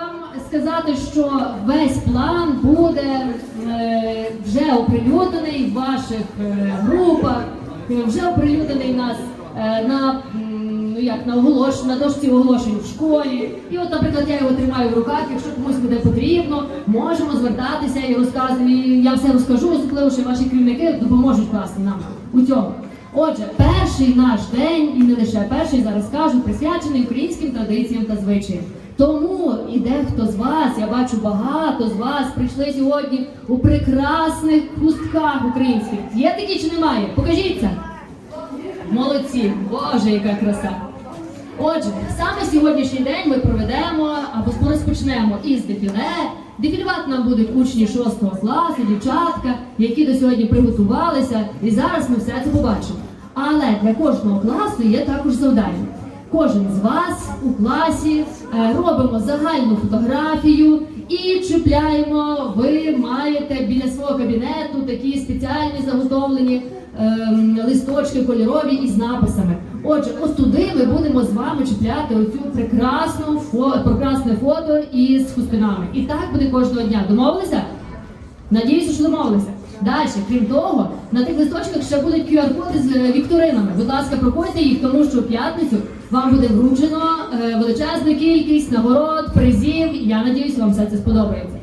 вам сказати, що весь план буде е, вже оприлюднений в ваших е, групах, вже оприлюднений нас е, на, ну, як, на, оголош... на дошці оголошень в школі. І от, наприклад, я його тримаю в руках, якщо комусь буде потрібно, можемо звертатися і розказувати. Я все розкажу, особливо, що ваші керівники допоможуть власне нам у цьому. Отже, перший наш день, і не лише перший, зараз кажу, присвячений українським традиціям та звичаям. Тому і дехто з вас, я бачу багато з вас прийшли сьогодні у прекрасних хустках українських. Є такі чи немає? Покажіться. Молодці, Боже, яка краса. Отже, саме сьогоднішній день ми проведемо або розпочнемо із дефіле. Дефілювати нам будуть учні 6 класу, дівчатка, які до сьогодні приготувалися, і зараз ми все це побачимо. Але для кожного класу є також завдання. Кожен з вас у класі е, робимо загальну фотографію і чіпляємо. Ви маєте біля свого кабінету такі спеціальні заготовлені ем, листочки кольорові із написами. Отже, ось туди ми будемо з вами чіпляти оцю прекрасну фо, прекрасне фото із хустинами. І так буде кожного дня. Домовилися? Надіюся, що домовилися. Далі, крім того, на тих листочках ще будуть QR-коди з е, вікторинами. Будь ласка, проходьте їх, тому що в п'ятницю вам буде вручено е, величезну кількість нагород, призів. Я надіюся, вам все це сподобається.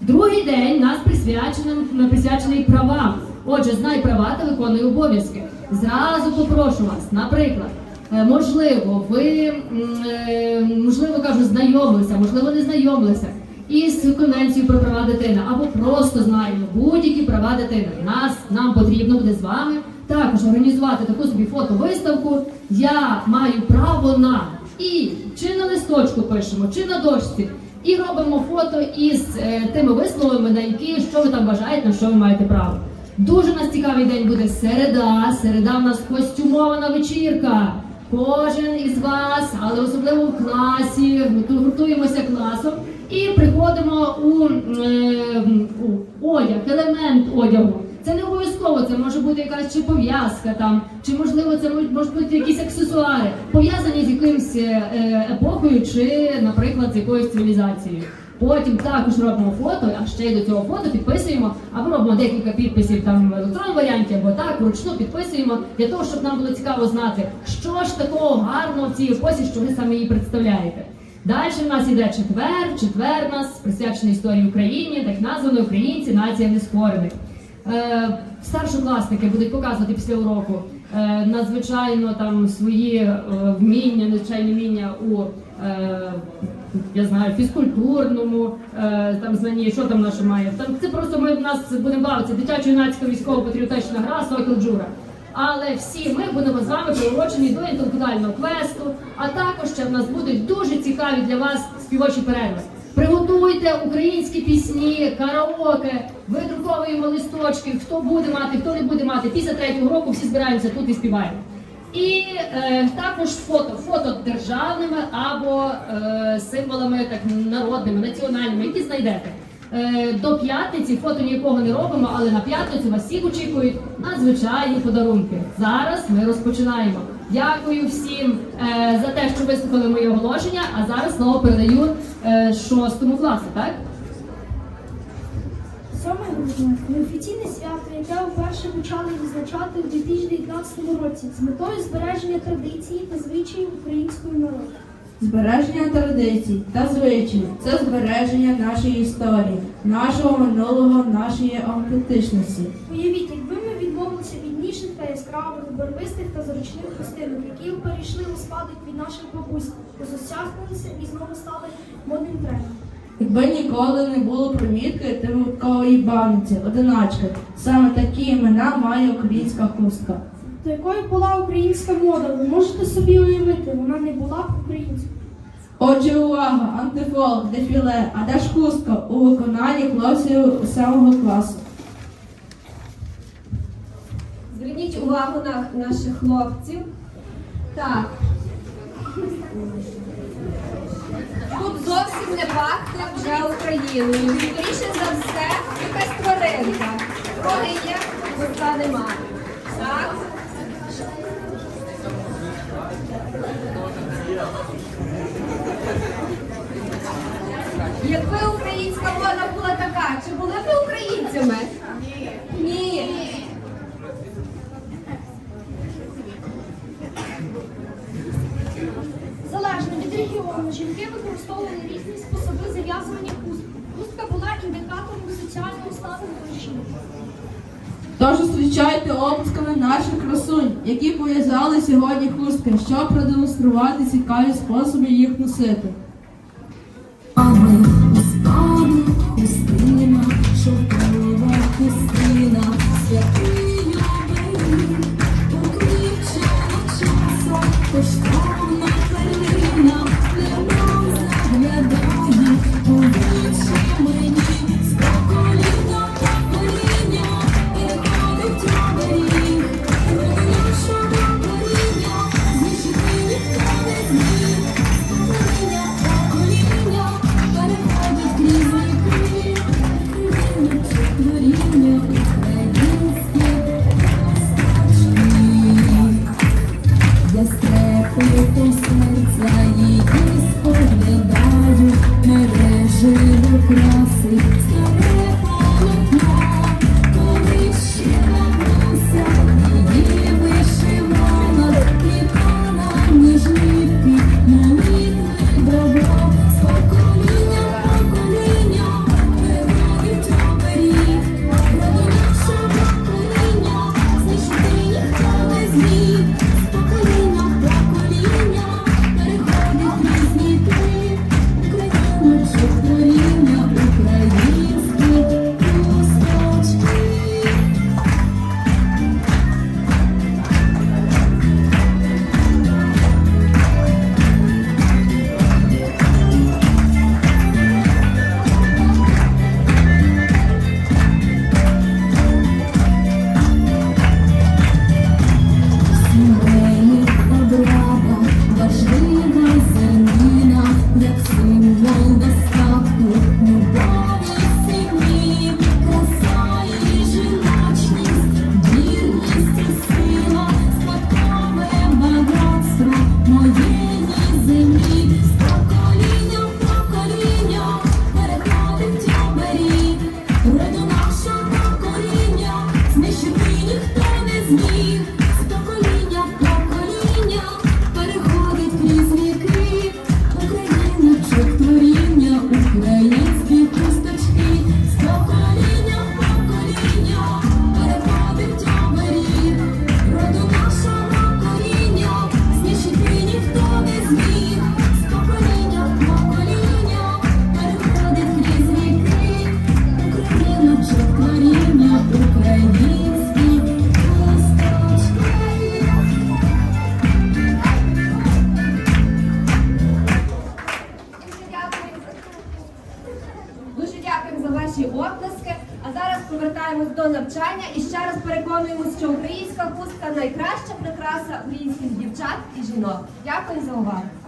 Другий день нас присвячений, присвячений правам. Отже, знай права та виконуй обов'язки. Зразу попрошу вас, наприклад, е, можливо, ви можливо кажу, знайомилися, можливо, не знайомилися із конвенцією про права дитини, або просто знаємо будь-які права дитини. Нас нам потрібно буде з вами також організувати таку собі фотовиставку. Я маю право на і чи на листочку пишемо, чи на дошці. І робимо фото із е, тими висловами, на які що ви там бажаєте, на що ви маєте право. Дуже нас цікавий день буде середа. Середа в нас костюмована вечірка. Кожен із вас, але особливо в класі, гурту- гуртуємося класом і приходимо у, е, у одяг, елемент одягу. Це не обов'язково, це може бути якась чи пов'язка там, чи можливо це можуть бути якісь аксесуари, пов'язані з якимось е, епохою, чи, наприклад, з якоюсь цивілізацією. Потім також робимо фото, а ще й до цього фото підписуємо, або робимо декілька підписів там в електронному варіанті, або так, вручну підписуємо, для того, щоб нам було цікаво знати, що ж такого гарного в цій епосі, що ви саме її представляєте. Далі в нас іде четвер, четвер у нас присвячений історії Україні, так названо Українці, нація нескорених. Е, старшокласники будуть показувати після уроку е, надзвичайно там свої е, вміння, надзвичайні вміння у я знаю, фізкультурному там знанні, що там наше має. Там це просто ми в нас будемо бавитися дитячо-юнацька військово-патріотична гра Сокіл Джура. Але всі ми будемо з вами приурочені до інтелектуального квесту, а також ще в нас будуть дуже цікаві для вас співочі перерви. Приготуйте українські пісні, караоке, видруковуємо листочки, хто буде мати, хто не буде мати. Після третього року всі збираємося тут і співаємо. І е, також фото, фото державними або е, символами так народними, національними, які знайдете. Е, до п'ятниці фото ніякого не робимо, але на п'ятницю вас всіх очікують надзвичайні подарунки. Зараз ми розпочинаємо. Дякую всім е, за те, що вислухали моє оголошення. А зараз слово передаю е, шостому класу. Так 7 грудня неофіційне свято, яке вперше почали відзначати у 2019 році з метою збереження традицій та звичаїв української народу. Збереження традицій та звичаїв це збереження нашої історії, нашого минулого, нашої автентичності. Уявіть, якби ми відмовилися від ніжних та яскравих, барвистих та зручних хустинок, які перейшли у спадок від наших бабусь, розосяглися і знову стали модним трендом. Якби ніколи не було примітки тимкової баниці, одиначки, саме такі імена має українська хустка. То якою була українська мода, ви можете собі уявити, вона не була б українською. Отже, увага, антифолк, дефіле, а де ж хустка у виконанні хлопців сьомого класу. Зверніть увагу на наших хлопців. Так. Тут зовсім не пахне вже Україною. Скоріше за все, якась тваринка. Роги є, хвоста нема. Так. Якби українська влада Тож зустрічайте обласками наших красунь, які пов'язали сьогодні хустки, щоб продемонструвати цікаві способи їх носити. повертаємось до навчання і ще раз переконуємось, що українська хустка найкраща прикраса українських дівчат і жінок. Дякую за увагу.